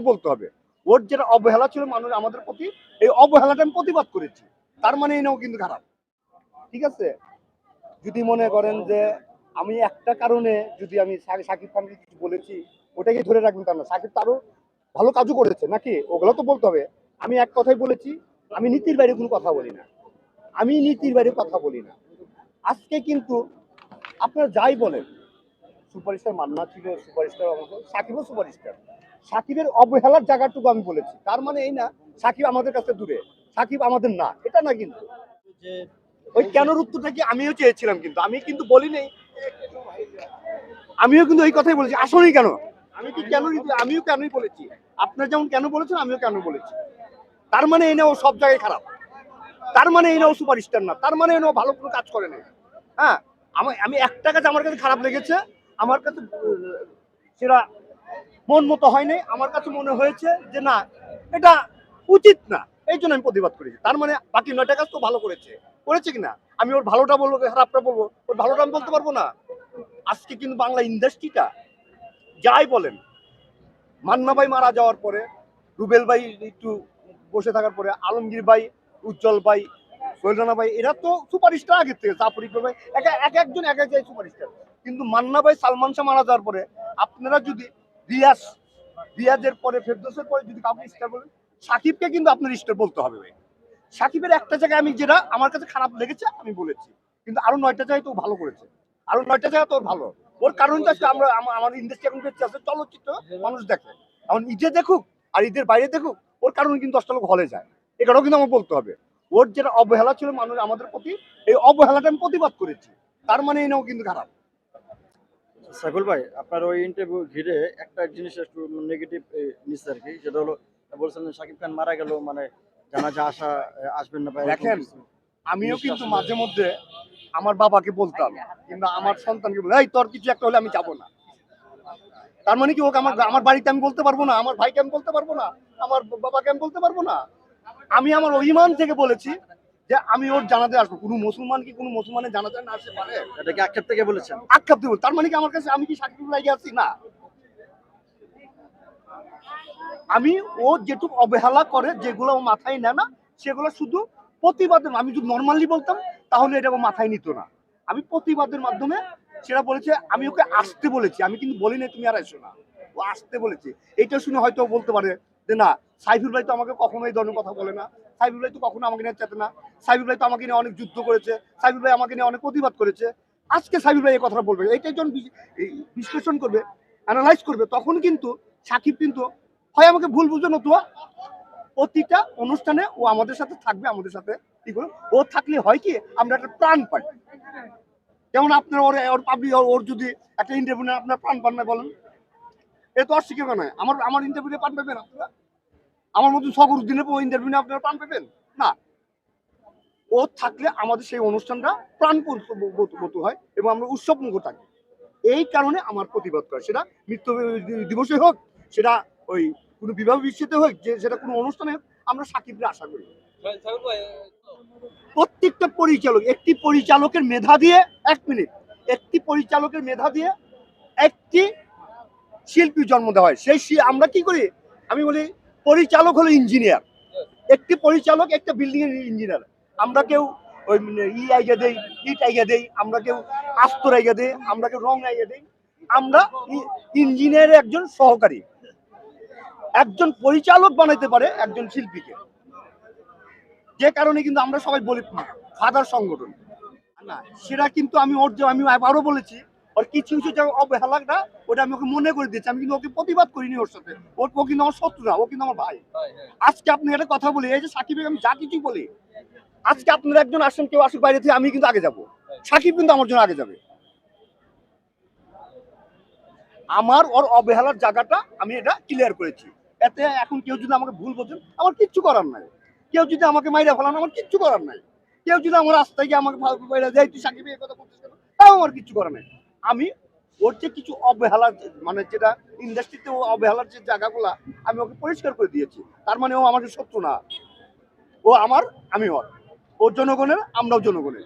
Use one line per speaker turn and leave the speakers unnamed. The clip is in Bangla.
বলতে হবে। ওর যেটা অবহেলা ছিল মানুষ আমাদের প্রতি, এই অবহেলাটা আমি প্রতিবাদ করেছি। তার মানে এই নাও কিন্তু খারাপ। ঠিক আছে? যদি মনে করেন যে আমি একটা কারণে যদি আমি সাকিব খানকে কিছু বলেছি, ওটাকে ধরে রাখবেন তার না। সাকিব তো আরও ভালো কাজও করেছে, নাকি? ওগুলো তো বলতে হবে। আমি এক কথাই বলেছি, আমি নীতির বাইরে কোনো কথা বলি না। আমি নীতির বাইরে কথা বলি না। আজকে কিন্তু আপনারা যাই বলেন, সুপারস্টার মান্না ছিল, সুপারস্টার সাকিবও সুপারস্টার। সাকিবের অবহেলার জায়গাটুকু আমি বলেছি। তার মানে এই না সাকিব আমাদের কাছে দূরে। সাকিব আমাদের না এটা না কিন্তু। ওই কেন উত্তরটা কি আমিও চেয়েছিলাম কিন্তু আমি কিন্তু বলি নেই। আমিও কিন্তু এই কথাই বলেছি আসলেই কেন? আমি কি কেন আমিও কেনই বলেছি? আপনার যেমন কেন বলেছেন আমিও কেন বলেছি? তার মানে এই না ও সব জায়গায় খারাপ। তার মানে এই না ও সুপারস্টার না। তার মানে এই না ও ভালো কোনো কাজ করে না হ্যাঁ আমি আমি একটা কাজ আমার কাছে খারাপ লেগেছে। আমার কাছে সেটা মন মতো হয়নি আমার কাছে মনে হয়েছে যে না, এটা উচিত না। এই জন্য আমি প্রতিবাদ করেছি। তার মানে বাকি নয়টা কাজ তো ভালো করেছে। করেছে কিনা আমি ওর ভালোটা বলব খারাপটা বলব? ওর ভালোটা আমি বলতে পারব না। আজকে কিন্তু বাংলা ইন্ডাস্ট্রিটা যাই বলেন, মান্না ভাই মারা যাওয়ার পরে, রুবেল ভাই একটু বসে থাকার পরে, আলমগীর ভাই, উজ্জ্বল ভাই সোহেল রানা ভাই, এরা তো সুপারস্টার আগের থেকে, জাফর ইকবাল ভাই, এক এক একজন এক এক সুপারস্টার। কিন্তু মান্না ভাই, সালমান শাহ মারা যাওয়ার পরে, আপনারা যদি রিয়াজ, রিয়াজের পরে ফেরদোসের পরে যদি কাউকে স্টার বলেন, সাকিবকে কিন্তু আপনার স্টার বলতে হবে ভাই। সাকিবের একটা জায়গায় আমি যেটা আমার কাছে খারাপ লেগেছে, আমি বলেছি। কিন্তু আরও নয়টা জায়গায় তো ভালো করেছে। আরও নয়টা জায়গা তোর ভালো। ওর কারণটা আমরা, আমা- আমাদের ইন্ডাস্ট্রি এখন আছে, চলচ্চিত্র মানুষ দেখে। এখন ঈদে দেখুক আর ঈদের বাইরে দেখুক, ওর কারণে কিন্তু দশটা লোক হলে যায়। এটাও কিন্তু আমার বলতে হবে। ওর যেটা অবহেলা ছিল মানুষ আমাদের প্রতি, এই অবহেলাটা আমি প্রতিবাদ করেছি। তার মানে এই নাও কিন্তু খারাপ।
সাইফুল ভাই আপনার ওই ইন্টারভিউ ঘিরে একটা জিনিস একটু নেগেটিভ নিচ্ছে আর কি সেটা হলো বলছেন যে শাকিব খান মারা গেল মানে জানাজা আসা আসবেন না
দেখেন, আমিও কিন্তু মাঝে মধ্যে আমার বাবাকে বলতাম কিংবা আমার সন্তানকে বলতাম এই তোর কিছু একটা হলে আমি যাব না। তার মানে কি ওকে আমার আমার বাড়িতে আমি বলতে পারব না আমার ভাইকে আমি বলতে পারব না আমার বাবাকে আমি বলতে পারব না? আমি আমার অভিমান থেকে বলেছি যে আমি ওর জানাতে আসব। কোনো মুসলমান কি কোনো মুসলমানের জানাতে না আসতে পারে?
এটা কি আক্ষেপ থেকে বলেছেন?
আক্ষেপ দেবো তার মানে কি আমার কাছে আমি কি সাকিব লাগে আছি? না। আমি ও যেটুকু অবহেলা করে যেগুলো ও মাথায় নেয় না সেগুলো শুধু প্রতিবাদের আমি যদি নর্মালি বলতাম তাহলে এটা ও মাথায় নিত না। আমি প্রতিবাদের মাধ্যমে সেটা বলেছে আমি ওকে আসতে বলেছি। আমি কিন্তু বলি না তুমি আর এসো না। ও আসতে বলেছে। এটা শুনে হয়তো বলতে পারে। যে না, সাইফুল ভাই তো আমাকে কখনো এই ধরনের কথা বলে না। সাইফুল ভাই তো কখনো আমাকে নিয়ে চেতে না। সাইফুল ভাই তো আমাকে নিয়ে অনেক যুদ্ধ করেছে। সাইফুল ভাই আমাকে নিয়ে অনেক প্রতিবাদ করেছে। আজকে সাইফুল ভাই এই কথাটা বলবে। এইটাই যখন বিশ্লেষণ করবে অ্যানালাইজ করবে, তখন কিন্তু সাকিব কিন্তু, হয় আমাকে ভুল বুঝবে নতুবা, প্রতিটা অনুষ্ঠানে ও আমাদের সাথে থাকবে, আমাদের সাথে কি করে ও থাকলে হয় কি, আমরা একটা প্রাণ পাই। যেমন আপনার ওর পাবলিক ওর যদি একটা ইন্টারভিউ আপনার প্রাণ পান না বলেন। এ তো অস্বীকার নয় আমার আমার ইন্টারভিউ পান পাবেন আপনারা? আমার মতন সকর দিনে ইন্টারভিউ আপনারা প্রাণ পাবেন? না। ও থাকলে আমাদের সেই অনুষ্ঠানটা প্রাণপূর্ত হয় এবং আমরা উৎসব মুখ থাকি। এই কারণে আমার প্রতিবাদ করে। সেটা মৃত্যু দিবসে হোক, সেটা ওই কোনো বিবাহ বিচ্ছেদে হোক, যে, সেটা কোনো অনুষ্ঠানে হোক, আমরা সাকিবরে আশা করি। প্রত্যেকটা পরিচালক, একটি পরিচালকের মেধা দিয়ে, এক মিনিট, একটি পরিচালকের মেধা দিয়ে, একটি শিল্পী জন্ম দেওয়া হয়। সেই আমরা কি করি? আমি বলি, পরিচালক হলো ইঞ্জিনিয়ার একটি পরিচালক একটা বিল্ডিং এর ইঞ্জিনিয়ার আমরা কেউ ওই মানে ই আইগা দেই ইট আইগা দেই, আমরা কেউ আস্তর আইগা দেই, আমরা কেউ রং আইগা দেই। আমরা ইঞ্জিনিয়ারের একজন সহকারী। একজন পরিচালক বানাইতে পারে একজন শিল্পীকে। যে কারণে কিন্তু আমরা সবাই বলি, ফাদার সংগঠন। না, সেটা কিন্তু আমি ওর আমি আবারও বলেছি ওর কিছু কিছু যে অবহেলাটা ওটা আমি ওকে মনে করে দিয়েছি আমি কিন্তু ওকে প্রতিবাদ করিনি ওর সাথে ওর ও কিন্তু আমার শত্রু না ও কিন্তু আমার ভাই আজকে আপনি একটা কথা বলি এই যে সাকিব আমি যা কিছুই বলি আজকে আপনারা একজন আসেন কেউ আসুক বাইরে থেকে আমি কিন্তু আগে যাব সাকিব কিন্তু আমার জন্য আগে যাবে আমার ওর অবহেলার জায়গাটা আমি এটা ক্লিয়ার করেছি এতে এখন কেউ যদি আমাকে ভুল বোঝেন আমার কিচ্ছু করার নাই। কেউ যদি আমাকে মাইরা ফেলান আমার কিচ্ছু করার নাই। কেউ যদি আমার রাস্তায় গিয়ে আমাকে দেয় তুই সাকিব এই কথা বলছিস কেন? তাও আমার কিচ্ছু করার নাই। আমি ওর যে কিছু অবহেলার মানে যেটা ইন্ডাস্ট্রিতে ও অবহেলার যে জায়গাগুলা, আমি ওকে পরিষ্কার করে দিয়েছি। তার মানে ও আমাকে সত্য না। ও আমার, আমি ওর। ও জনগণের, আমরাও জনগণের।